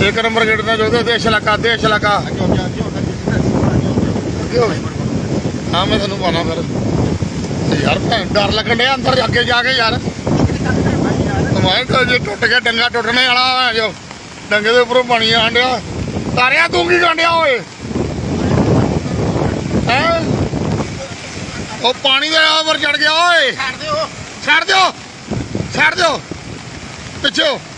ਇੱਕ number gate ਦਾ ਜੋ ਦੇਸ਼ ਇਲਾਕਾ ਦੇਸ਼ ਇਲਾਕਾ ਹਾਂ ਮੈਂ ਤੁਹਾਨੂੰ ਪਾਣਾ ਫਿਰ। ਯਾਰ ਭੈਣ ਡਰ ਲੱਗਣ ਡਿਆ ਅੰਦਰ ਅੱਗੇ ਜਾ ਕੇ ਯਾਰ। ਮੈਂ ਤਾਂ ਜੇ ਟੁੱਟ ਗਿਆ ਡੰਗਾ ਟੁੱਟਣੇ ਵਾਲਾ ਹੈ ਜੋ। ਡੰਗੇ ਦੇ ਉੱਪਰੋਂ ਪਾਣੀ ਆਣ ਡਿਆ। ਤਾਰਿਆ ਤੂੰ ਕੀ ਗੰਡਿਆ ਓਏ? ਹੈ? ਉਹ ਪਾਣੀ ਦੇ ਉੱਪਰ ਚੜ ਗਿਆ ਓਏ। ਛੱਡ ਦਿਓ। ਛੱਡ ਦਿਓ। ਛੱਡ ਦਿਓ। ਪਿੱਛੇ।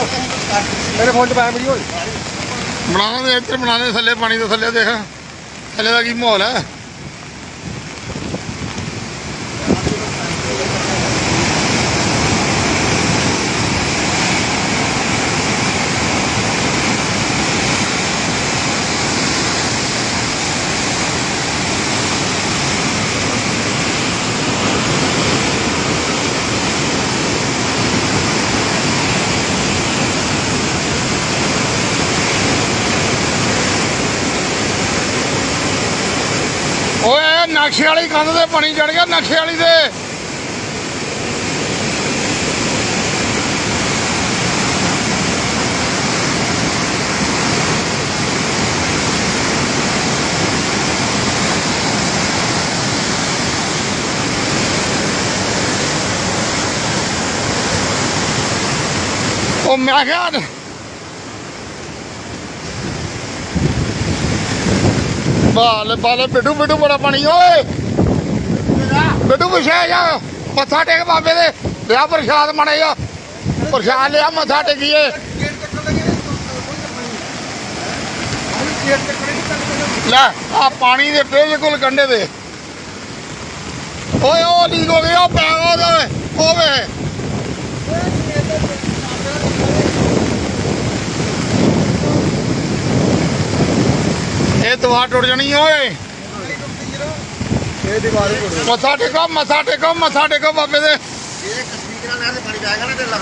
ਮੇਰੇ ਫੋਨ 'ਚ ਪਾਇਆ ਵੀਡੀਓ ਬਣਾਉਣਾ ਇੱਧਰ ਬਣਾਉਣੇ ਦੇ ਥੱਲੇ ਪਾਣੀ ਦੇ ਥੱਲੇ ਦੇਖ। ਥੱਲੇ ਦਾ ਕੀ ਮਾਹੌਲ ਹੈ? ਓਏ ਨਕਸ਼ੇ ਵਾਲੀ ਕੰਧ ਤੇ ਪਾਣੀ ਚੜ ਗਿਆ ਨਕਸ਼ੇ ਵਾਲੀ ਦੇ ਉਹ ਮੈਂ ਕਿਹਾ ਬਾਲੇ ਬਾਲੇ ਬਿੱਡੂ ਬਿੱਡੂ ਬੜਾ ਪਾਣੀ, ਓਏ। ਬਿੱਡੂ ਵਿਛਿਆ ਜਾ। ਮੱਥਾ ਟੇਕ ਬਾਬੇ ਦੇ। ਲਿਆ ਪ੍ਰਸ਼ਾਦ ਮਣੇ ਜਾ ਪ੍ਰਸ਼ਾਦ ਲਿਆ, ਮੱਥਾ ਟੇਕੀਏ। ਲੈ, ਆ ਪਾਣੀ ਦੇ ਬਿਲਕੁਲ ਕੰਢੇ ਦੇ ਓਏ, ਉਹ ਲੀਕ ਹੋ ਗਿਆ ਉਹ ਪੈ ਉਹਦੇ ਓਵੇ ਇਹ ਦਵਾ ਟੁੱਟ ਜਾਣੀ ਓਏ। ਇਹ ਦੀਵਾਰ ਹੀ ਮੱਥਾ ਟੇਕੋ ਮੱਥਾ ਟੇਕੋ ਮੱਥਾ ਟੇਕੋ ਬਾਬੇ ਦੇ। ਇਹ ਕਸ਼ਮੀਰ ਨਾਲ ਪਾਣੀ ਜਾਏਗਾ ਨਾ ਤੇ ਲੱਗ